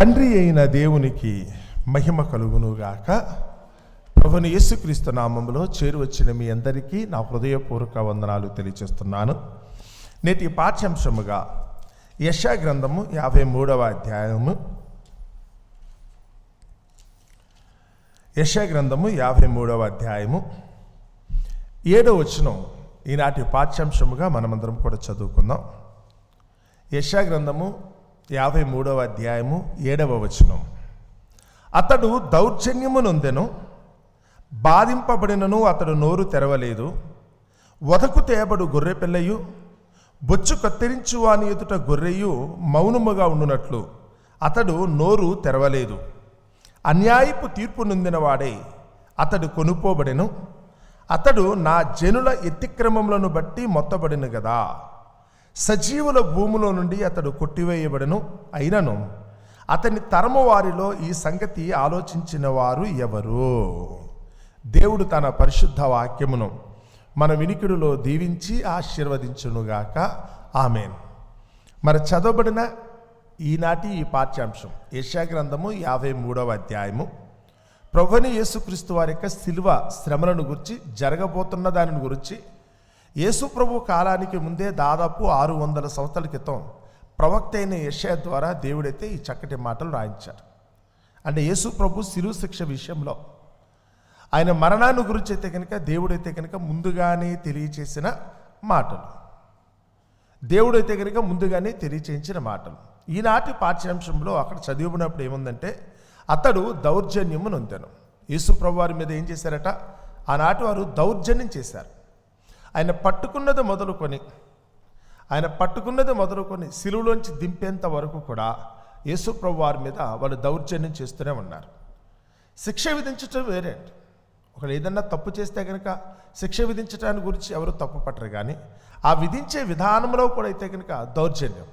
తండ్రి అయిన దేవునికి మహిమ కలుగునుగాక. ప్రభుని యేసుక్రీస్తు నామంలో చేరువచ్చిన మీ అందరికీ నా హృదయపూర్వక వందనాలు తెలియజేస్తున్నాను. నేటి పాఠ్యాంశముగా యశా గ్రంథము యాభై మూడవ అధ్యాయము. యశా గ్రంథము యాభై మూడవ అధ్యాయము. ఏడో వచనం ఈనాటి పాఠ్యాంశముగా మనమందరం కూడా చదువుకుందాం. యశా గ్రంథము యాభై మూడవ అధ్యాయము ఏడవ వచనం. అతడు దౌర్జన్యమునొందెను బాధింపబడినను అతడు నోరు తెరవలేదు. వదకు తేబడు గొర్రె పిల్లయు బొచ్చు కత్తిరించు వాని ఎదుట గొర్రెయు మౌనముగా ఉండునట్లు అతడు నోరు తెరవలేదు. అన్యాయపు తీర్పు నొందినవాడే అతడు కొనుపోబడెను. అతడు నా జనుల ఎత్తిక్రమములను బట్టి మొత్తబడిన గదా. సజీవుల భూమిలో నుండి అతడు కొట్టివేయబడను అయినను. అతని తరము వారిలో ఈ సంగతి ఆలోచించిన వారు ఎవరు? దేవుడు తన పరిశుద్ధ వాక్యమును మన వినికిడిలో దీవించి ఆశీర్వదించునుగాక. ఆమెన్. మరి చదవబడిన ఈనాటి ఈ పాఠ్యాంశం యశాగ్రంథము యాభై మూడవ అధ్యాయము. ప్రభుని యేసుక్రీస్తు వారి యొక్క శిల్వ శ్రమలను గురించి జరగబోతున్న దానిని గురించి యేసుప్రభు కాలానికి ముందే దాదాపు ఆరు వందల సంవత్సరాల క్రితం ప్రవక్త అయిన యషయ ద్వారా దేవుడైతే ఈ చక్కటి మాటలు రాయించారు. అంటే యేసుప్రభు ప్రభు శిక్ష విషయంలో ఆయన మరణాన్ని గురించి అయితే కనుక దేవుడైతే కనుక ముందుగానే తెలియచేసిన మాటలు. దేవుడైతే కనుక ముందుగానే తెలియచేయించిన మాటలు. ఈనాటి పాఠ్యాంశంలో అక్కడ చదివినప్పుడు ఏముందంటే అతడు దౌర్జన్యము నొందాను. యేసుప్రభు వారి మీద ఏం చేశారట? ఆనాటి వారు దౌర్జన్యం చేశారు. ఆయన పట్టుకున్నది మొదలుకొని ఆయన పట్టుకున్నది మొదలుకొని సిలువులోంచి దింపేంత వరకు కూడా యేసు వారి మీద వాళ్ళు దౌర్జన్యం చేస్తూనే ఉన్నారు. శిక్ష విధించటం వేరే ఒకడు ఏదన్నా తప్పు చేస్తే కనుక శిక్ష విధించటాన్ని గురించి ఎవరు తప్పు పట్టరు కానీ ఆ విధించే విధానంలో కూడా అయితే కనుక దౌర్జన్యం.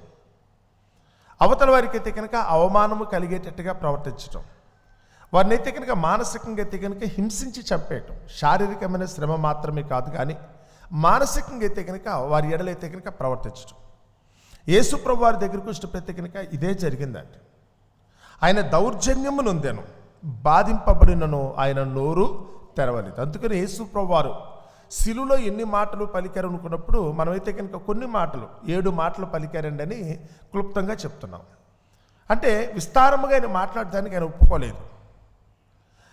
అవతల వారికి అయితే కనుక అవమానము కలిగేటట్టుగా ప్రవర్తించటం. వారిని అయితే కనుక మానసికంగా అయితే కనుక హింసించి చంపేయటం. శారీరకమైన శ్రమ మాత్రమే కాదు కానీ మానసికంగా అయితే కనుక వారి ఎడలైతే కనుక ప్రవర్తించడం యేసుప్రభు వారి దగ్గరకు వచ్చినప్పుడైతే కనుక ఇదే జరిగిందండి ఆయన దౌర్జన్యము నొందాను బాధింపబడినను ఆయన నోరు తెరవలేదు. అందుకని యేసుప్రభు వారు శిలులో ఎన్ని మాటలు పలికారు అనుకున్నప్పుడు మనమైతే కనుక కొన్ని మాటలు ఏడు మాటలు పలికారండి అని క్లుప్తంగా చెప్తున్నాం. అంటే విస్తారముగా ఆయన మాట్లాడటానికి ఆయన ఒప్పుకోలేదు.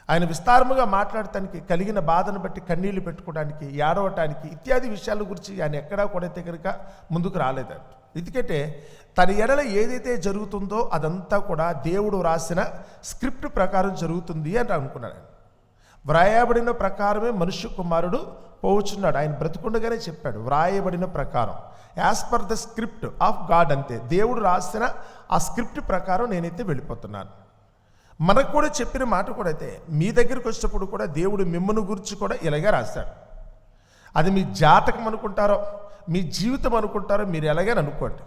ఆయన విస్తారముగా మాట్లాడటానికి కలిగిన బాధను బట్టి కన్నీళ్ళు పెట్టుకోవడానికి ఏడవటానికి ఇత్యాది విషయాల గురించి ఆయన ఎక్కడా కూడా దగ్గరగా ముందుకు రాలేదంట. ఎందుకంటే తన ఎడల ఏదైతే జరుగుతుందో అదంతా కూడా దేవుడు రాసిన స్క్రిప్ట్ ప్రకారం జరుగుతుంది అని అనుకున్నాడు ఆయన. వ్రాయబడిన ప్రకారమే మనుష్య కుమారుడు పోవచ్చున్నాడు ఆయన బ్రతుకుండగానే చెప్పాడు వ్రాయబడిన ప్రకారం. As per the script of god అంతే. దేవుడు రాసిన ఆ స్క్రిప్ట్ ప్రకారం నేనైతే వెళ్ళిపోతున్నాను. మనకు కూడా చెప్పిన మాట కూడా అయితే మీ దగ్గరికి వచ్చినప్పుడు కూడా దేవుడు మిమ్మల్ని గురించి కూడా ఇలాగే రాశాడు. అది మీ జాతకం అనుకుంటారో మీ జీవితం అనుకుంటారో మీరు ఎలాగని అనుకోండి.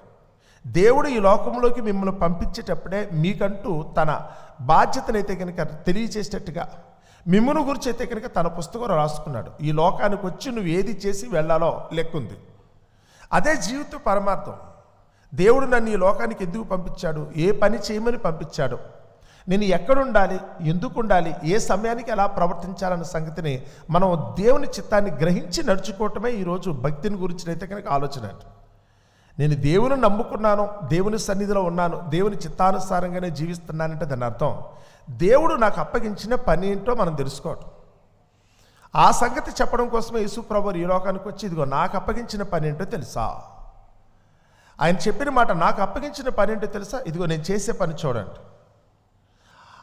దేవుడు ఈ లోకంలోకి మిమ్మల్ని పంపించేటప్పుడే మీకంటూ తన బాధ్యతనైతే కనుక తెలియచేసేటట్టుగా మిమ్మల్ని గురించి అయితే కనుక తన పుస్తకం రాసుకున్నాడు. ఈ లోకానికి వచ్చి నువ్వు ఏది చేసి వెళ్ళాలో లెక్కుంది. అదే జీవిత పరమార్థం. దేవుడు నన్ను ఈ లోకానికి ఎందుకు పంపించాడు? ఏ పని చేయమని పంపించాడు? నేను ఎక్కడుండాలి? ఎందుకు ఉండాలి ఏ సమయానికి ఎలా ప్రవర్తించాలన్న సంగతిని మనం దేవుని చిత్తాన్ని గ్రహించి నడుచుకోవటమే ఈరోజు భక్తిని గురించినైతే కనుక ఆలోచన నేను దేవుని నమ్ముకున్నాను దేవుని సన్నిధిలో ఉన్నాను దేవుని చిత్తానుసారంగానే జీవిస్తున్నానంటే దాని అర్థం. దేవుడు నాకు అప్పగించిన పని ఏంటో మనం తెలుసుకోవటం. ఆ సంగతి చెప్పడం కోసమే యేసు ప్రభు ఈ లోకానికి వచ్చి ఇదిగో నాకు అప్పగించిన పని ఏంటో తెలుసా? ఆయన చెప్పిన మాట నాకు అప్పగించిన పని ఏంటో తెలుసా? ఇదిగో నేను చేసే పని చూడండి.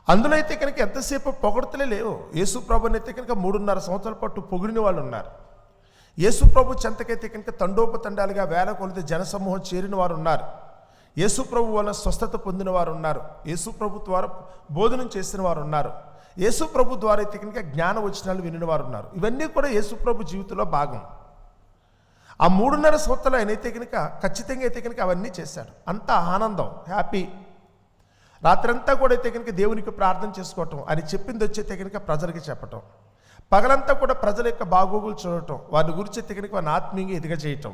అందులో అయితే కనుక ఎంతసేపు పొగడతలే లేవు. యేసు ప్రభుని అయితే కనుక మూడున్నర సంవత్సరాల పాటు పొగిడిన వాళ్ళు ఉన్నారు. యేసు ప్రభు చెంతకైతే కనుక తండోపతండాలుగా వేల కొలిది జనసమూహం చేరిన వారు ఉన్నారు. యేసు ప్రభు వల్ల స్వస్థత పొందిన వారు ఉన్నారు. యేసు ప్రభు ద్వారా బోధనం చేసిన వారు ఉన్నారు. యేసు ప్రభు ద్వారా అయితే కనుక జ్ఞాన వచనాలు వినిన వారు ఉన్నారు. ఇవన్నీ కూడా యేసు ప్రభు జీవితంలో భాగం. ఆ మూడున్నర సంవత్సరాలు ఆయన అయితే కనుక ఖచ్చితంగా అయితే కనుక అవన్నీ చేశాడు. అంత ఆనందం హ్యాపీ. రాత్రంతా కూడా అయితే కనుక దేవునికి ప్రార్థన చేసుకోవటం అని చెప్పింది వచ్చే కనుక ప్రజలకి చెప్పటం. పగలంతా కూడా ప్రజల యొక్క బాగోగులు చూడటం వారిని గురించి అయితే కనుక వారిని ఆత్మీయంగా ఎదిగజేయటం చేయటం.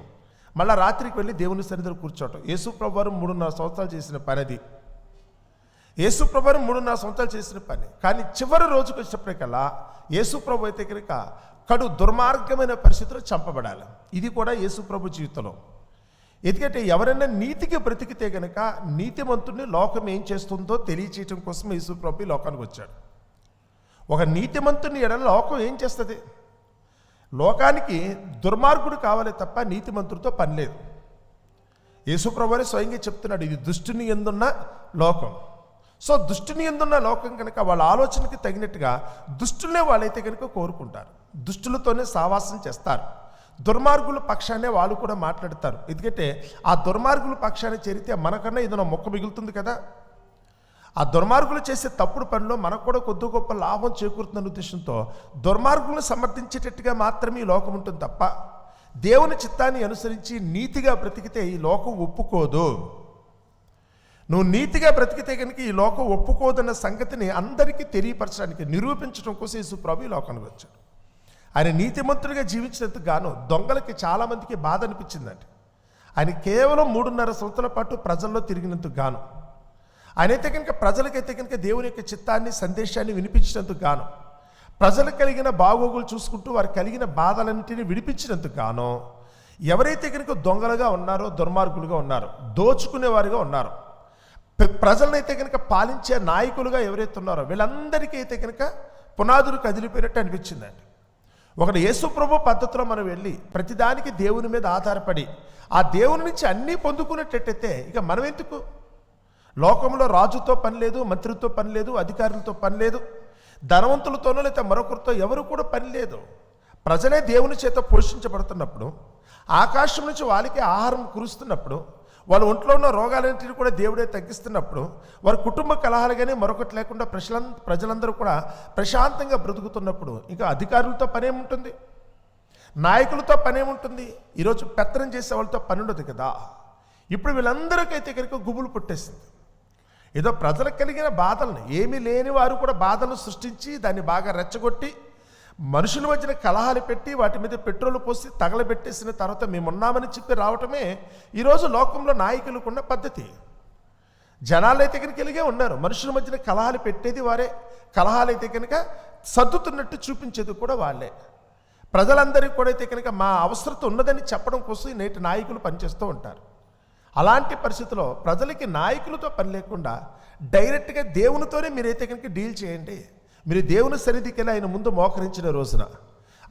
మళ్ళీ రాత్రికి వెళ్ళి దేవుని సన్నిధిలో కూర్చోవటం. యేసు వారు మూడున్నర సంవత్సరాలు చేసిన పని అది మూడున్నర సంవత్సరాలు చేసిన పని. కానీ చివరి రోజుకు వచ్చినప్పటికల్లా యేసుప్రభు అయితే కనుక కడు దుర్మార్గమైన పరిస్థితిలో చంపబడాలి. ఇది కూడా యేసుప్రభు జీవితంలో. ఎందుకంటే ఎవరైనా నీతికి బ్రతికితే గనక నీతిమంతుడిని లోకం ఏం చేస్తుందో తెలియచేయటం కోసం యేసు ప్రభు లోకానికి వచ్చాడు. ఒక నీతిమంతుని ఎడల లోకం ఏం చేస్తుంది? లోకానికి దుర్మార్గుడు కావాలి తప్ప నీతిమంతుడితో పని లేదు. యేసుప్రభుని స్వయంగా చెప్తున్నాడు ఇది దుష్టుని ఎందున్న లోకం. సో దుష్టుని ఎందున్న లోకం కనుక వాళ్ళ ఆలోచనకి తగినట్టుగా దుష్టులనే వాళ్ళైతే కనుక కోరుకుంటారు. దుష్టులతోనే సావాసం చేస్తారు. దుర్మార్గుల పక్షానే వాళ్ళు కూడా మాట్లాడతారు. ఎందుకంటే ఆ దుర్మార్గుల పక్షాన్ని చేరితే మనకన్నా ఏదైనా మొక్క మిగులుతుంది కదా? ఆ దుర్మార్గులు చేసే తప్పుడు పనిలో మనకు కూడా కొద్ది గొప్ప లాభం చేకూరుతున్న ఉద్దేశంతో దుర్మార్గులను సమర్థించేటట్టుగా మాత్రమే ఈ లోకం ఉంటుంది తప్ప దేవుని చిత్తాన్ని అనుసరించి నీతిగా బ్రతికితే ఈ లోకం ఒప్పుకోదు. నువ్వు నీతిగా బ్రతికితే కనుక ఈ లోకం ఒప్పుకోదన్న సంగతిని అందరికీ తెలియపరచడానికి నిరూపించడం కోసం యేసు ప్రభు ఈ లోకానికి వచ్చాడు. ఆయన నీతిమంతుడిగా జీవించినందుకు గాను దొంగలకి చాలామందికి బాధ అనిపించిందండి. ఆయన కేవలం మూడున్నర సంవత్సరాల పాటు ప్రజల్లో తిరిగినందుకు గాను ఆయనైతే కనుక ప్రజలకైతే కనుక దేవుని యొక్క చిత్తాన్ని సందేశాన్ని వినిపించినందుకు గాను ప్రజలకు కలిగిన బాగోగులు చూసుకుంటూ వారు కలిగిన బాధలన్నింటినీ విడిపించినందుకు గాను ఎవరైతే కనుక దొంగలుగా ఉన్నారో దుర్మార్గులుగా ఉన్నారో దోచుకునేవారుగా ఉన్నారో ప్రజలనైతే కనుక పాలించే నాయకులుగా ఎవరైతే ఉన్నారో వీళ్ళందరికీ అయితే కనుక పునాదులు కదిలిపోయినట్టు అనిపించిందండి. ఒకటి యేసుప్రభు పద్ధతిలో మనం వెళ్ళి ప్రతిదానికి దేవుని మీద ఆధారపడి ఆ దేవుని నుంచి అన్నీ పొందుకునేటట్టయితే ఇక మనం ఎందుకు? లోకంలో రాజుతో పని లేదు మంత్రితో పని లేదు అధికారులతో పని లేదు ధనవంతులతోనో లేకపోతే మరొకరితో ఎవరు కూడా పని లేదు. ప్రజలే దేవుని చేత పోషించబడుతున్నప్పుడు ఆకాశం నుంచి వాళ్ళకి ఆహారం కురుస్తున్నప్పుడు వాళ్ళ ఒంట్లో ఉన్న రోగాలన్నింటినీ కూడా దేవుడే తగ్గిస్తున్నప్పుడు వారి కుటుంబ కలహాలు కానీ మరొకటి లేకుండా ప్రజలం ప్రజలందరూ కూడా ప్రశాంతంగా బ్రతుకుతున్నప్పుడు ఇంకా అధికారులతో పనేముంటుంది? నాయకులతో పనేముంటుంది? ఈరోజు పెత్తనం చేసే వాళ్ళతో పని ఉండదు కదా? ఇప్పుడు వీళ్ళందరికైతే కనుక గుబులు పుట్టేసింది. ఏదో ప్రజలకు కలిగిన బాధలను ఏమీ లేని వారు కూడా బాధలను సృష్టించి దాన్ని బాగా రెచ్చగొట్టి మనుషుల మధ్యన కలహాలు పెట్టి వాటి మీద పెట్రోల్ పోసి తగలబెట్టేసిన తర్వాత మేమున్నామని చెప్పి రావటమే ఈరోజు లోకంలో నాయకులకున్న పద్ధతి. జనాలు అయితే కనుక ఇలాగే ఉన్నారు. మనుషుల మధ్యన కలహాలు పెట్టేది వారే. కలహాలైతే కనుక సర్దుతున్నట్టు చూపించేది కూడా వాళ్ళే. ప్రజలందరికీ కూడా అయితే కనుక మా అవసరత ఉన్నదని చెప్పడం కోసం నేటి నాయకులు పనిచేస్తూ ఉంటారు. అలాంటి పరిస్థితిలో ప్రజలకి నాయకులతో పని లేకుండా డైరెక్ట్గా దేవునితోనే మీరైతే కనుక డీల్ చేయండి. మీరు దేవుని సన్నిధికి వెళ్ళి ఆయన ముందు మోకరించిన రోజున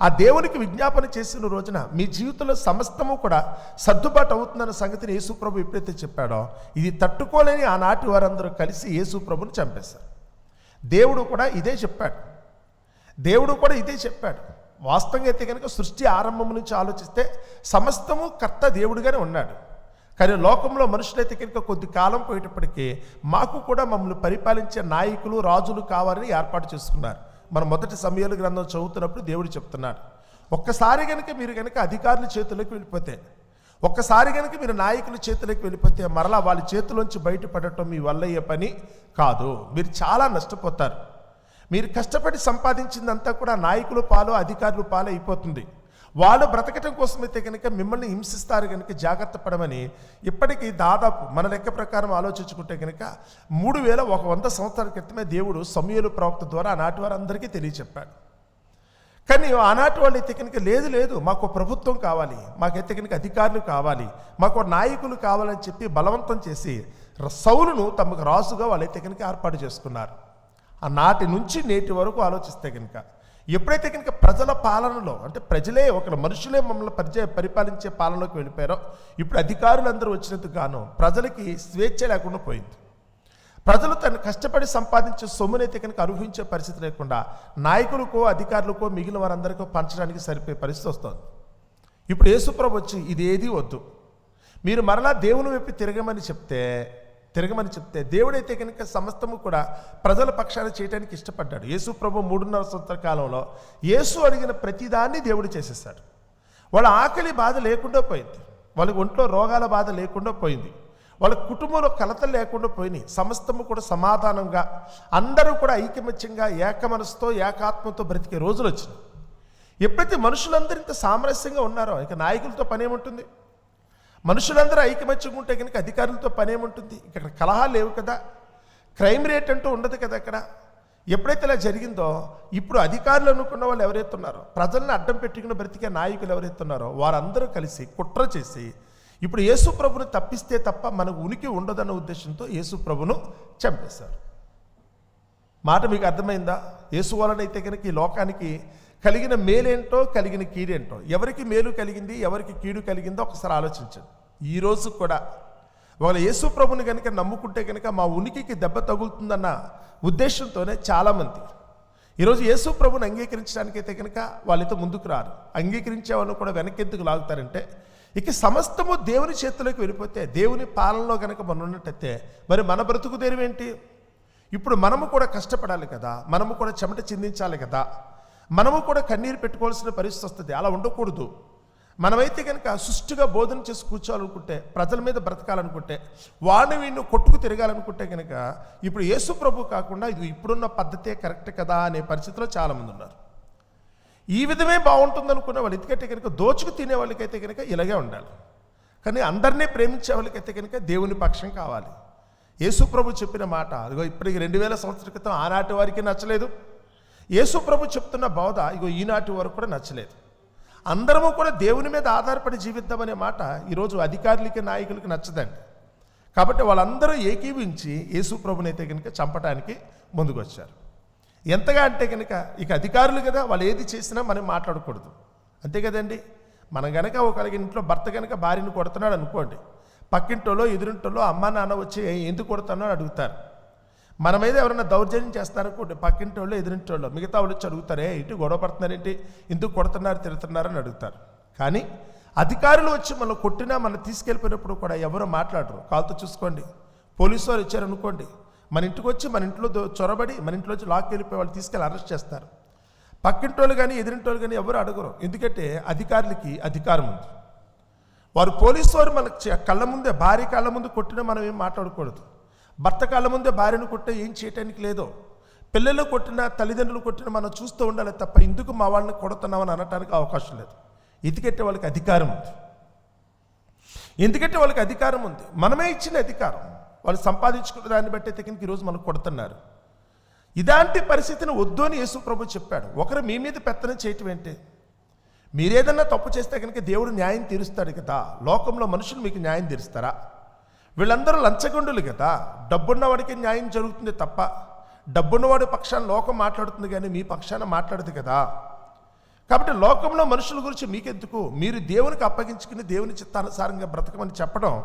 ఆ దేవునికి విజ్ఞాపన చేసిన రోజున మీ జీవితంలో సమస్తము కూడా సర్దుబాటు అవుతుందన్న సంగతిని యేసుప్రభు ఎప్పుడైతే చెప్పాడో ఇది తట్టుకోలేని ఆనాటి వారందరూ కలిసి యేసుప్రభుని చంపేశారు. దేవుడు కూడా ఇదే చెప్పాడు. దేవుడు కూడా ఇదే చెప్పాడు. వాస్తవంగా అయితే కనుక సృష్టి ఆరంభం నుంచి ఆలోచిస్తే సమస్తము కర్త దేవుడుగానే ఉన్నాడు. కానీ లోకంలో మనుషులైతే కనుక కొద్ది కాలం పోయేటప్పటికీ మాకు కూడా మమ్మల్ని పరిపాలించే నాయకులు రాజులు కావాలని ఏర్పాటు చేసుకున్నారు. మన మొదటి సమయాలు గ్రంథం చదువుతున్నప్పుడు దేవుడు చెప్తున్నాడు. ఒక్కసారి కనుక మీరు కనుక అధికారుల చేతులకు వెళ్ళిపోతే ఒక్కసారి కనుక మీరు నాయకుల చేతులకు వెళ్ళిపోతే మరలా వాళ్ళ చేతిలోంచి బయటపడటం మీ వల్ల అయ్యే పని కాదు. మీరు చాలా నష్టపోతారు. మీరు కష్టపడి సంపాదించిందంతా కూడా నాయకులు పాలు అధికారులు పాలు అయిపోతుంది. వాళ్ళు బ్రతకటం కోసమైతే కనుక మిమ్మల్ని హింసిస్తారు కనుక జాగ్రత్త పడమని ఇప్పటికీ దాదాపు మన లెక్క ప్రకారం ఆలోచించుకుంటే కనుక మూడు వేల ఒక వంద సంవత్సరాల క్రితమే దేవుడు సమయలు ప్రవక్త ద్వారా ఆనాటి వారందరికీ తెలియచెప్పాడు. కానీ ఆనాటి వాళ్ళు అయితే కనుక లేదు లేదు మాకు ప్రభుత్వం కావాలి మాకైతే కనుక అధికారులు కావాలి మాకు నాయకులు కావాలని చెప్పి బలవంతం చేసి సౌలును తమకు రాజుగా వాళ్ళైతే కనుక ఏర్పాటు చేసుకున్నారు. ఆ నాటి నుంచి నేటి వరకు ఆలోచిస్తే కనుక ఎప్పుడైతే కనుక ప్రజల పాలనలో అంటే ప్రజలే ఒక మనుషులే మమ్మల్ని పరిచయ పరిపాలించే పాలనలోకి వెళ్ళిపోయారో ఇప్పుడు అధికారులందరూ వచ్చినందుకు గాను ప్రజలకి స్వేచ్ఛ లేకుండా పోయింది. ప్రజలు తను కష్టపడి సంపాదించే సొమ్మునైతే కనుక అనుభవించే పరిస్థితి లేకుండా నాయకులకో అధికారులకో మిగిలిన వారందరికో పంచడానికి సరిపోయే పరిస్థితి వస్తుంది. ఇప్పుడు యేసుప్రభు వచ్చి ఇది ఏది వద్దు. మీరు మరలా దేవుని వైపు తిరగమని చెప్తే తిరగమని చెప్తే దేవుడైతే కనుక సమస్తము కూడా ప్రజల పక్షాన చేయడానికి ఇష్టపడ్డాడు. యేసు ప్రభు మూడున్నర సంవత్సర కాలంలో యేసు అడిగిన ప్రతిదాన్ని దేవుడు చేసేసాడు. వాళ్ళ ఆకలి బాధ లేకుండా పోయింది. వాళ్ళకి ఒంట్లో రోగాల బాధ లేకుండా పోయింది. వాళ్ళ కుటుంబంలో కలతలు లేకుండా పోయినాయి. సమస్తము కూడా సమాధానంగా అందరూ కూడా ఐకమత్యంగా ఏకమనసుతో ఏకాత్మతో బ్రతికే రోజులు వచ్చినాయి. ఎప్పుడైతే మనుషులందరూ ఇంత సామరస్యంగా ఉన్నారో ఇక నాయకులతో పనేముంటుంది? మనుషులందరూ ఐకమత్యంగా ఉంటే కనుక అధికారులతో పనేముంటుంది? ఇక్కడ కలహాలు లేవు కదా. క్రైమ్ రేట్ అంటూ ఉండదు కదా అక్కడ. ఎప్పుడైతే ఇలా జరిగిందో ఇప్పుడు అధికారులు అనుకున్న వాళ్ళు ఎవరైతే ఉన్నారో ప్రజల్ని అడ్డం పెట్టుకుని బ్రతికే నాయకులు ఎవరైతే ఉన్నారో వారందరూ కలిసి కుట్ర చేసి ఇప్పుడు యేసు ప్రభును తప్పిస్తే తప్ప మనకు ఉనికి ఉండదన్న ఉద్దేశంతో యేసు ప్రభును చంపేశారు. మాట మీకు అర్థమైందా? యేసు వలనైతే కనుక ఈ లోకానికి కలిగిన మేలేంటో కలిగిన కీడేంటో. ఎవరికి మేలు కలిగింది ఎవరికి కీడు కలిగిందో ఒకసారి ఆలోచించండి. ఈరోజు కూడా ఒకవేళ యేసు ప్రభుని కనుక నమ్ముకుంటే కనుక మా ఉనికికి దెబ్బ తగులుతుందన్న ఉద్దేశంతోనే చాలామంది ఈరోజు యేసు ప్రభుని అంగీకరించడానికైతే కనుక వాళ్ళైతే ముందుకు రారు. అంగీకరించే వాళ్ళు కూడా వెనక్కి లాగుతారంటే ఇక సమస్తము దేవుని చేతిలోకి వెళ్ళిపోతే దేవుని పాలనలో కనుక మనం ఉన్నట్టయితే మరి మన బ్రతుకు తెరువేంటి ఇప్పుడు మనము కూడా కష్టపడాలి కదా మనము కూడా చెమట చిందించాలి కదా మనము కూడా కన్నీరు పెట్టుకోవాల్సిన పరిస్థితి వస్తుంది. అలా ఉండకూడదు. మనమైతే కనుక సుష్టిగా బోధన చేసి కూర్చోవాలనుకుంటే ప్రజల మీద బ్రతకాలనుకుంటే వాడిని వీడిని కొట్టుకు తిరగాలనుకుంటే కనుక ఇప్పుడు యేసు ప్రభు కాకుండా ఇది ఇప్పుడున్న పద్ధతే కరెక్ట్ కదా అనే పరిస్థితిలో చాలామంది ఉన్నారు. ఈ విధమే బాగుంటుంది అనుకున్న వాళ్ళు ఎందుకంటే కనుక దోచుకు తినే వాళ్ళకైతే కనుక ఇలాగే ఉండాలి. కానీ అందరినీ ప్రేమించే వాళ్ళకైతే కనుక దేవుని పక్షం కావాలి. యేసు ప్రభు చెప్పిన మాట అదిగో ఇప్పటికి రెండు వేల సంవత్సరాల క్రితం ఆనాటి వారికి నచ్చలేదు. యేసు ప్రభు చెప్తున్న బోధ ఇగో ఈనాటి వరకు కూడా నచ్చలేదు. అందరము కూడా దేవుని మీద ఆధారపడి జీవిద్దామనే మాట ఈరోజు అధికారులకి నాయకులకి నచ్చదండి. కాబట్టి వాళ్ళందరూ ఏకీవించి యేసు ప్రభునైతే కనుక చంపడానికి ముందుకొచ్చారు. ఎంతగా అంటే కనుక ఇక అధికారులు కదా వాళ్ళు ఏది చేసినా మనం మాట్లాడకూడదు. అంతే కదండి? మనం కనుక ఒకరికి ఇంట్లో భర్త కనుక భార్యను కొడుతున్నాడు అనుకోండి పక్కింటోలో ఎదురింటోలో అమ్మ నాన్న వచ్చి ఎందుకు కొడుతున్నావు? అడుగుతారు. మన మీద ఎవరైనా దౌర్జన్యం చేస్తారనుకోండి పక్కింటోళ్ళు వాళ్ళు మిగతా వాళ్ళు వచ్చి అడుగుతారే ఇటు గొడవ పడుతున్నారేంటి ఎందుకు కొడుతున్నారు తిడుతున్నారు అని అడుగుతారు. కానీ అధికారులు వచ్చి మనం కొట్టినా మనం తీసుకెళ్ళిపోయినప్పుడు కూడా ఎవరో మాట్లాడరు. కాలుతో చూసుకోండి. పోలీసు వారు వచ్చారనుకోండి మన ఇంటికి వచ్చి మన ఇంట్లో చొరబడి మన ఇంట్లో వచ్చి లాక్ వెళ్ళిపోయి వాళ్ళు తీసుకెళ్ళి అరెస్ట్ చేస్తారు. పక్కింటోళ్ళు కానీ ఎదిరింటోళ్ళు కానీ ఎవరు అడగరు. ఎందుకంటే అధికారులకి అధికారం ఉంది. వారు పోలీసు వారు మనకి కళ్ళ ముందే భారీ కళ్ళ ముందు కొట్టినా మనం ఏం మాట్లాడకూడదు. భర్త కాళ్ళ ముందే భార్యను కొట్టే ఏం చేయటానికి లేదు పిల్లలు కొట్టిన తల్లిదండ్రులు కొట్టిన మనం చూస్తూ ఉండాలి తప్ప ఎందుకు మా వాళ్ళని కొడుతున్నామని అనటానికి అవకాశం లేదు. ఎందుకంటే వాళ్ళకి అధికారం ఉంది. ఎందుకంటే వాళ్ళకి అధికారం ఉంది. మనమే ఇచ్చిన అధికారం. వాళ్ళు సంపాదించుకున్న దాన్ని బట్టి తెగినకి ఈరోజు మనకు కొడుతున్నారు. ఇలాంటి పరిస్థితిని వద్దు అని యేసు ప్రభు చెప్పాడు. ఒకరు మీ మీద పెత్తనం చేయటం ఏంటి? మీరేదన్నా తప్పు చేస్తే కనుక దేవుడు న్యాయం తీరుస్తాడు కదా. లోకంలో మనుషులు మీకు న్యాయం తీరుస్తారా? వీళ్ళందరూ లంచగొండులు కదా. డబ్బున్నవాడికి న్యాయం జరుగుతుంది తప్ప డబ్బున్నవాడి పక్షాన లోకం మాట్లాడుతుంది కానీ మీ పక్షాన మాట్లాడదు కదా. కాబట్టి లోకంలో మనుషుల గురించి మీకెందుకు? మీరు దేవునికి అప్పగించుకుని దేవుని చిత్తానుసారంగా బ్రతకమని చెప్పడం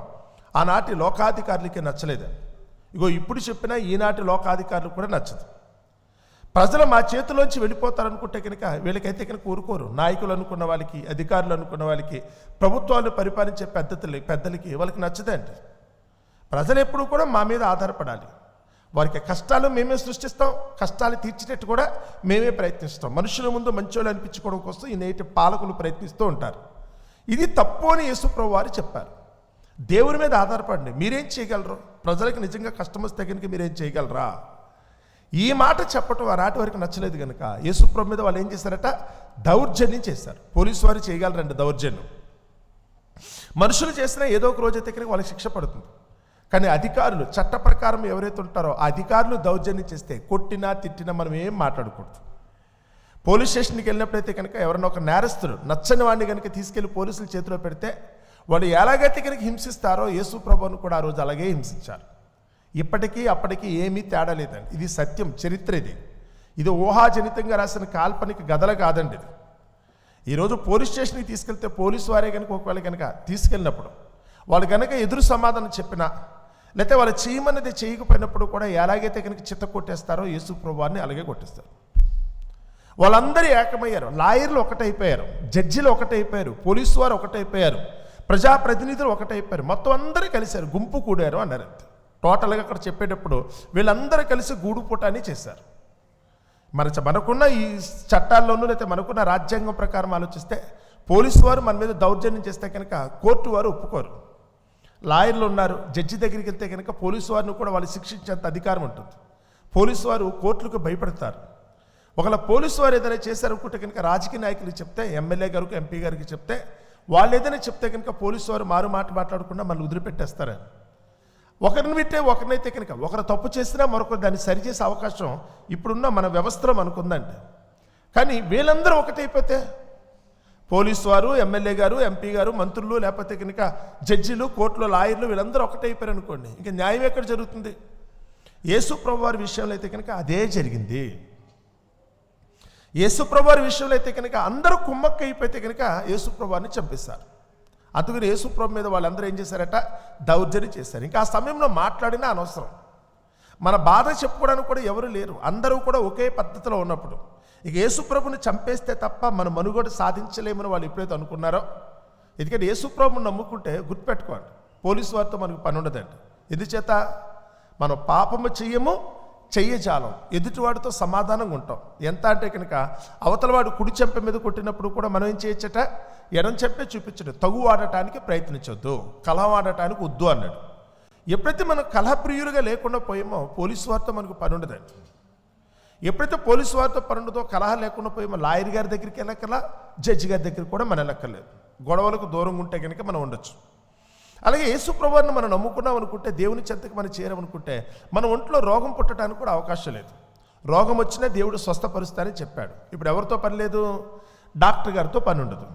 ఆనాటి లోకాధికారులకి నచ్చలేదు. ఇగో ఇప్పుడు చెప్పినా ఈనాటి లోకాధికారులు కూడా నచ్చదు. ప్రజలు మా చేతిలోంచి వెళ్ళిపోతారనుకుంటే కనుక వీళ్ళకైతే కనుక ఊరుకోరు. నాయకులు అనుకున్న వాళ్ళకి అధికారులు అనుకున్న వాళ్ళకి ప్రభుత్వాలు పరిపాలించే పెద్దలు పెద్దలకి వాళ్ళకి నచ్చదండి. ప్రజలు ఎప్పుడు కూడా మా మీద ఆధారపడాలి. వారికి కష్టాలు మేమే సృష్టిస్తాం కష్టాలు తీర్చేటట్టు కూడా మేమే ప్రయత్నిస్తాం. మనుషుల ముందు మంచోళ్ళు అనిపించుకోవడం కోసం ఈ నేటి పాలకులు ప్రయత్నిస్తూ ఉంటారు. ఇది తప్పు అని యేసుప్రభు వారు చెప్పారు. దేవుని మీద ఆధారపడండి. మీరేం చేయగలరు? ప్రజలకు నిజంగా కష్టం వస్తే కనుక మీరేం చేయగలరా? ఈ మాట చెప్పటం ఆనాటి వరకు నచ్చలేదు కనుక యేసుప్రభు మీద వాళ్ళు ఏం చేశారట? దౌర్జన్యం చేశారు. పోలీసు వారు చేయగలరండి దౌర్జన్యం. మనుషులు చేసినా ఏదో ఒక రోజు అయితే కనుక వాళ్ళకి శిక్ష పడుతుంది. కానీ అధికారులు చట్ట ప్రకారం ఎవరైతే ఉంటారో ఆ అధికారులు దౌర్జన్యం చేస్తే కొట్టినా తిట్టినా మనం ఏం మాట్లాడకూడదు. పోలీస్ స్టేషన్కి వెళ్ళినప్పుడైతే కనుక ఎవరైనా ఒక నేరస్తుడు నచ్చని వాడిని కనుక తీసుకెళ్ళి పోలీసుల చేతిలో పెడితే వాళ్ళు ఎలాగైతే కనుక హింసిస్తారో యేసు ప్రభువును కూడా ఆ రోజు అలాగే హింసించారు. ఇప్పటికీ అప్పటికి ఏమీ తేడా లేదండి. ఇది సత్యం చరిత్ర ఇది. ఇది ఊహాజనితంగా రాసిన కాల్పనిక గదల కాదండి ఇది. ఈరోజు పోలీస్ స్టేషన్కి తీసుకెళ్తే పోలీసు వారే కనుక ఒకవేళ కనుక తీసుకెళ్ళినప్పుడు వాళ్ళు కనుక ఎదురు సమాధానం చెప్పినా లేకపోతే వాళ్ళు చేయమన్నది చేయకపోయినప్పుడు కూడా ఎలాగైతే కనుక చిత్త కొట్టేస్తారో యేసు ప్రభువాన్ని అలాగే కొట్టేస్తారు. వాళ్ళందరూ ఏకమయ్యారు. లాయర్లు ఒకటైపోయారు. జడ్జిలు ఒకటైపోయారు. పోలీసు వారు ఒకటైపోయారు. ప్రజాప్రతినిధులు ఒకటైపోయారు. మొత్తం అందరూ కలిశారు. గుంపు కూడారు అన్నారు అంతే. టోటల్గా అక్కడ చెప్పేటప్పుడు వీళ్ళందరూ కలిసి గూడుపుటాన్ని చేశారు. మన చ- మనకున్న ఈ చట్టాల్లోనూ లేకపోతే మనకున్న రాజ్యాంగం ప్రకారం ఆలోచిస్తే పోలీసు వారు మన మీద దౌర్జన్యం చేస్తే కనుక కోర్టు వారు ఒప్పుకోరు. లాయర్లు ఉన్నారు జడ్జి దగ్గరికి వెళ్తే కనుక పోలీసు వారిని కూడా వాళ్ళు శిక్షించేంత అధికారం ఉంటుంది. పోలీసు వారు కోర్టులకు భయపడతారు. ఒకవేళ పోలీసు వారు ఏదైనా చేశారనుకుంటే కనుక రాజకీయ నాయకులు చెప్తే ఎమ్మెల్యే గారికి ఎంపీ గారికి చెప్తే వాళ్ళు ఏదైనా చెప్తే కనుక పోలీసు వారు మారు మాట మాట్లాడకుండా మళ్ళీ వదిలిపెట్టేస్తారు. ఒకరిని పెట్టే ఒకరినైతే కనుక ఒకరు తప్పు చేసినా మరొకరు దాన్ని సరిచేసే అవకాశం ఇప్పుడున్న మన వ్యవస్థలో మనకుందండి. కానీ వీళ్ళందరూ ఒకటైపోతే పోలీస్ వారు ఎమ్మెల్యే గారు ఎంపీ గారు మంత్రులు లేకపోతే కనుక జడ్జిలు కోర్టులో లాయర్లు వీళ్ళందరూ ఒకటైపోయారు అనుకోండి. ఇంకా న్యాయం ఎక్కడ జరుగుతుంది? యేసుప్రభు వారి విషయంలో అయితే కనుక అదే జరిగింది. యేసుప్రభు వారి విషయంలో అయితే కనుక అందరూ కుమ్మక్క అయిపోతే కనుక యేసు చంపేశారు. అందుకని యేసుప్రభు మీద వాళ్ళందరూ ఏం చేశారట? దౌర్జన్యం చేశారు. ఇంకా ఆ సమయంలో మాట్లాడినా అనవసరం. మన బాధ చెప్పుకోవడానికి కూడా ఎవరు లేరు. అందరూ కూడా ఒకే పద్ధతిలో ఉన్నప్పుడు. ఇక యేసుప్రభుని చంపేస్తే తప్ప మన మనుగడ సాధించలేమని వాళ్ళు ఎప్పుడైతే అనుకున్నారో ఎందుకంటే యేసుప్రభుని నమ్ముకుంటే గుర్తుపెట్టుకోండి పోలీసు వారితో మనకు పని ఉండదండి. ఎందుచేత? మనం పాపము చెయ్యము చెయ్యజాలం. ఎదుటివాడితో సమాధానంగా ఉంటాం. ఎంత అంటే కనుక అవతలవాడు కుడి చెంప మీద కొట్టినప్పుడు కూడా మనం ఏం చేయొచ్చట? ఎడం చెంపే చూపించడు. తగు ఆడటానికి ప్రయత్నించొద్దు. కలహం వాడటానికి వద్దు అన్నాడు. ఎప్పుడైతే మనం కలహప్రియులుగా లేకుండా పోయామో పోలీసు వారితో మనకు పని ఉండదండి. ఎప్పుడైతే పోలీసు వారితో పని కలహ లేకుండా మన లాయర్ గారి దగ్గరికి వెళ్ళక్కల జడ్జి గారి దగ్గరికి కూడా మనం వెళ్ళక్కర్లేదు. గొడవలకు దూరంగా ఉంటే కనుక మనం ఉండొచ్చు. అలాగే యేసు ప్రభువారిని మనం నమ్ముకున్నాం అనుకుంటే దేవుని చెంతకు మనం చేరమనుకుంటే మన ఒంట్లో రోగం పుట్టడానికి కూడా అవకాశం లేదు. రోగం వచ్చినా దేవుడు స్వస్థపరుస్తానని చెప్పాడు. ఇప్పుడు ఎవరితో పని లేదు? డాక్టర్ గారితో పని ఉండదు.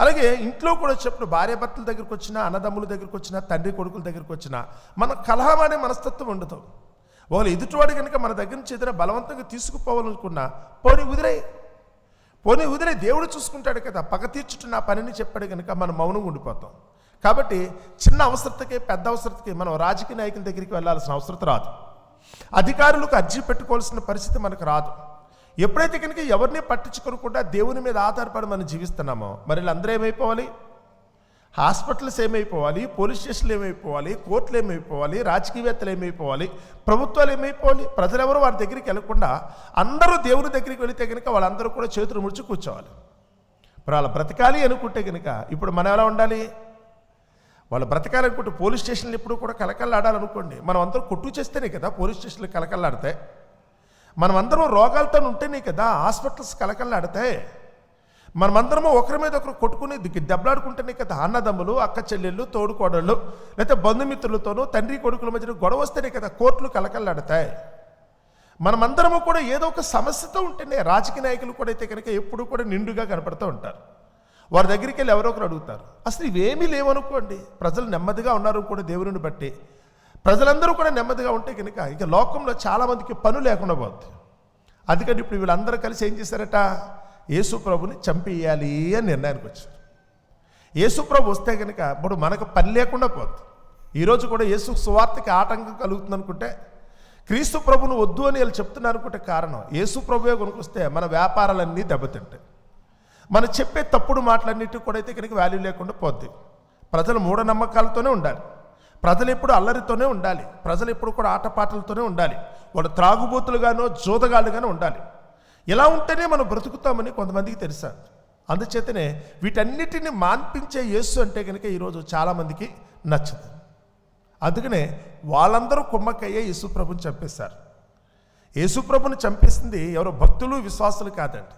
అలాగే ఇంట్లో కూడా చెప్పిన భార్యభర్తల దగ్గరికి వచ్చినా అన్నదమ్ముల దగ్గరికి వచ్చినా తండ్రి కొడుకుల దగ్గరికి వచ్చినా మన కలహం అనే మనస్తత్వం ఉండదు. ఒకవేళ ఎదుటివాడు కనుక మన దగ్గర నుంచి ఏదైనా బలవంతంగా తీసుకుపోవాలనుకున్నా పోనీ ఉదిరై పోనీ ఉదిరే దేవుడు చూసుకుంటాడు కదా పగ తీర్చుట నా పనిని చెప్పాడు కనుక మనం మౌనంగా ఉండిపోతాం. కాబట్టి చిన్న అవసరతకే పెద్ద అవసరతకి మనం రాజకీయ నాయకుల దగ్గరికి వెళ్ళాల్సిన అవసరం రాదు. అధికారులకు అర్జీ పెట్టుకోవాల్సిన పరిస్థితి మనకు రాదు. ఎప్పుడైతే కనుక ఎవరిని పట్టించుకోకుండా దేవుని మీద ఆధారపడి మనం జీవిస్తున్నామో మరి వీళ్ళందరూ ఏమైపోవాలి? హాస్పిటల్స్ ఏమైపోవాలి? పోలీస్ స్టేషన్లు ఏమైపోవాలి? కోర్టులు ఏమైపోవాలి? రాజకీయవేత్తలు ఏమైపోవాలి? ప్రభుత్వాలు ఏమైపోవాలి? ప్రజలెవరు వారి దగ్గరికి వెళ్ళకుండా అందరూ దేవుని దగ్గరికి వెళితే కనుక వాళ్ళందరూ కూడా చేతులు ముడిచి కూర్చోవాలి. ఇప్పుడు వాళ్ళ బ్రతకాలి అనుకుంటే కనుక ఇప్పుడు మనం ఎలా ఉండాలి? వాళ్ళు బ్రతకాలనుకుంటే పోలీస్ స్టేషన్లు ఎప్పుడు కూడా కలకల్లాడాలనుకోండి మనం అందరూ కొట్టు చేస్తేనే కదా పోలీస్ స్టేషన్లు కలకల్లాడితే మనం అందరం రోగాలతో ఉంటేనే కదా హాస్పిటల్స్ కలకల్లాడితే మనమందరము ఒకరి మీద ఒకరు కొట్టుకుని దిగ్గు దెబ్బలాడుకుంటేనే కదా అన్నదమ్ములు అక్క చెల్లెళ్ళు తోడుకోడళ్ళు లేకపోతే బంధుమిత్రులతోనూ తండ్రి కొడుకుల మధ్య గొడవ వస్తేనే కదా కోర్టులు కలకల్లాడతాయి మనమందరము కూడా ఏదో ఒక సమస్యతో ఉంటేనే రాజకీయ నాయకులు కూడా అయితే కనుక ఎప్పుడూ కూడా నిండుగా కనపడుతూ ఉంటారు. వారి దగ్గరికి వెళ్ళి ఎవరో ఒకరు అడుగుతారు అసలు ఇవేమీ లేవనుకోండి ప్రజలు నెమ్మదిగా ఉన్నారు కూడా దేవుని బట్టి. ప్రజలందరూ కూడా నెమ్మదిగా ఉంటే కనుక ఇక లోకంలో చాలామందికి పను లేకుండా పోద్ది. అందుకని ఇప్పుడు వీళ్ళందరూ కలిసి ఏం చేశారట? యేసుప్రభుని చంపేయాలి అని నిర్ణయానికి వచ్చారు. యేసుప్రభు వస్తే కనుక ఇప్పుడు మనకు పని లేకుండా పోద్ది. ఈరోజు కూడా యేసు సువార్తకి ఆటంకం కలుగుతుంది అనుకుంటే క్రీస్తు ప్రభును వద్దు అని వీళ్ళు చెప్తున్నారు అనుకుంటే కారణం యేసు ప్రభువే కొనుకొస్తే మన వ్యాపారాలన్నీ దెబ్బతింటాయి. మనం చెప్పే తప్పుడు మాటలన్నిటి కూడా అయితే కనుక వాల్యూ లేకుండా పోద్ది. ప్రజలు మూఢనమ్మకాలతోనే ఉండాలి. ప్రజలు ఎప్పుడు అల్లరితోనే ఉండాలి. ప్రజలు ఎప్పుడు కూడా ఆటపాటలతోనే ఉండాలి. వాళ్ళు త్రాగుబోతులుగానో జోదగాళ్ళుగానో ఉండాలి. ఇలా ఉంటేనే మనం బ్రతుకుతామని కొంతమందికి తెలుసా? అందుచేతనే వీటన్నిటిని మాన్పించే యేసు అంటే కనుక ఈరోజు చాలామందికి నచ్చదు. అందుకనే వాళ్ళందరూ కుమ్మక్కయ్యే యేసుప్రభుని చంపేశారు. యేసుప్రభుని చంపేసింది ఎవరో భక్తులు విశ్వాసులు కాదండి.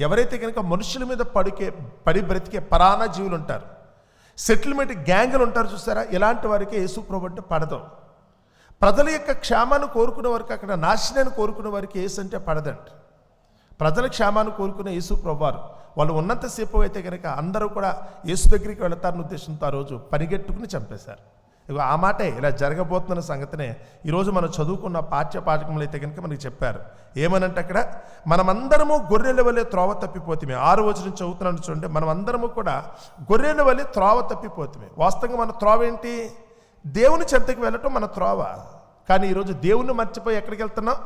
ఎవరైతే కనుక మనుషుల మీద పడికే పడి బ్రతికే పరాణ జీవులు ఉంటారు సెటిల్మెంట్ గ్యాంగులు ఉంటారు చూసారా? ఇలాంటి వారికి యేసుప్రభు అంటే పడదు. ప్రజల యొక్క క్షేమాన్ని కోరుకునే వారికి అక్కడ నాశనాన్ని కోరుకునే వారికి యేసు అంటే పడదండి. ప్రజల క్షేమాన్ని కోరుకునే యేసు ప్రభువారు. వాళ్ళు ఉన్నంతసేపు అయితే కనుక అందరూ కూడా యేసు దగ్గరికి వెళతారన్న ఉద్దేశంతో ఆ రోజు పరిగెట్టుకుని చంపేశారు. ఇక ఆ మాటే ఇలా జరగబోతున్న సంగతినే ఈరోజు మనం చదువుకున్న పాఠ్య పాఠకములు అయితే కనుక మనకి చెప్పారు. ఏమనంటే అక్కడ మనమందరము గొర్రెల వల్లే త్రోవ తప్పిపోతుమే. ఆరు వచ్చి నుంచి చదువుతున్నాను చూడండి. మనమందరము కూడా గొర్రెల వల్లే త్రోవ తప్పిపోతుమే. వాస్తవంగా మన త్రోవ ఏంటి? దేవుని చెంతకి వెళ్ళటం మన త్రోవ. కానీ ఈరోజు దేవుణ్ణి మర్చిపోయి ఎక్కడికి వెళ్తున్నాం?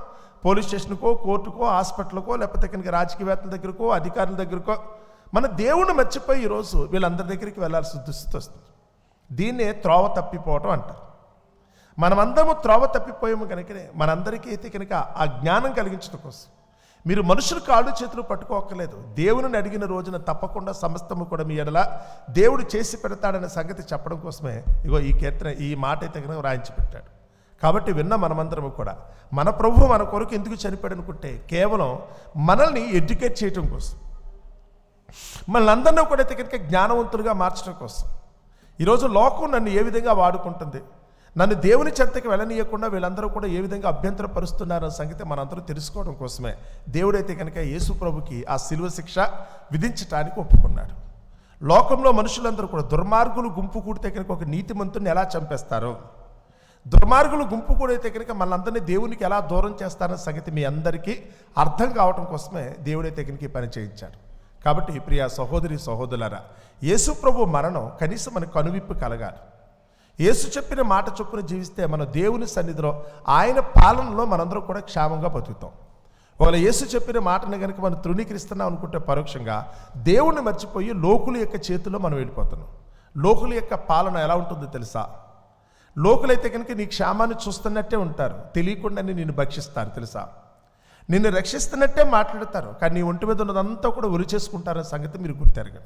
పోలీస్ స్టేషన్కో కోర్టుకో హాస్పిటల్కో లేకపోతే కనుక రాజకీయవేత్తల దగ్గరకో అధికారుల దగ్గరకో మన దేవుణ్ణి మర్చిపోయి ఈరోజు వీళ్ళందరి దగ్గరికి వెళ్ళాల్సిన దుస్థితి వస్తుంది. దీన్నే త్రోవ తప్పిపోవటం అంటారు. మనమందరము త్రోవ తప్పిపోయాము కనుకనే మనందరికీ అయితే కనుక ఆ జ్ఞానం కలిగించడం కోసం. మీరు మనుషులు కాళ్ళు చేతులు పట్టుకోక్కర్లేదు. దేవుని అడిగిన రోజున తప్పకుండా సమస్తము కూడా మీ ఎడల దేవుడు చేసి పెడతాడనే సంగతి చెప్పడం కోసమే ఇగో ఈ కీర్తన ఈ మాట అయితే కనుక రాయించి పెట్టాడు. కాబట్టి విన్న మనమందరము కూడా మన ప్రభు మన కొరకు ఎందుకు చనిపోయాడు అనుకుంటే కేవలం మనల్ని ఎడ్యుకేట్ చేయటం కోసం. మనల్ని అందరినీ కూడా అయితే కనుక జ్ఞానవంతులుగా మార్చడం కోసం. ఈరోజు లోకం నన్ను ఏ విధంగా వాడుకుంటుంది? నన్ను దేవుని చెంతకి వెళ్ళనీయకుండా వీళ్ళందరూ కూడా ఏ విధంగా అభ్యంతరపరుస్తున్నారన్న సంగతి మనందరూ తెలుసుకోవడం కోసమే. దేవుడైతే కనుక యేసు ప్రభుకి ఆ శిలువ శిక్ష విధించటానికి ఒప్పుకున్నాడు. లోకంలో మనుషులందరూ కూడా దుర్మార్గులు గుంపు కూడితే కనుక ఒక నీతిమంతుని ఎలా చంపేస్తారో? దుర్మార్గులు గుంపు కూడైతే కనుక మనందరినీ దేవునికి ఎలా దూరం చేస్తారన్న సంగతి మీ అందరికీ అర్థం కావటం కోసమే దేవుడైతే కనుక పని చేయించాడు కాబట్టి ప్రియ సహోదరి సహోదరులరా యేసు ప్రభు మరణం కనీసం మనకు కనువిప్పు కలగాలి. యేసు చెప్పిన మాట చొప్పున జీవిస్తే మనం దేవుని సన్నిధిలో ఆయన పాలనలో మనందరం కూడా క్షేమంగా బతుకుతాం. ఒకవేళ యేసు చెప్పిన మాటను కనుక మనం తృణీకరిస్తున్నాం అనుకుంటే పరోక్షంగా దేవుణ్ణి మర్చిపోయి లోకుల యొక్క చేతిలో మనం వెళ్ళిపోతున్నాం. లోకుల యొక్క పాలన ఎలా ఉంటుందో తెలుసా? లోకులైతే కనుక నీ క్షేమాన్ని చూస్తున్నట్టే ఉంటారు. తెలియకుండానే నిన్ను భక్షిస్తారు తెలుసా? నిన్ను రక్షిస్తున్నట్టే మాట్లాడతారు. కానీ నీ ఒంటి మీద ఉన్నదంతా కూడా ఉరి చేసుకుంటారనే సంగతి మీరు గుర్తెరగండి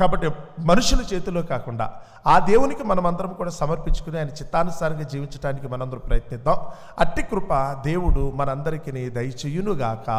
కాబట్టి మనుషుల చేతిలో కాకుండా ఆ దేవునికి మనమందరం కూడా సమర్పించుకుని ఆయన చిత్తానుసారంగా జీవించడానికి మనందరం ప్రయత్నిద్దాం. అట్టి కృప దేవుడు మనందరికీ దయచేయునుగాక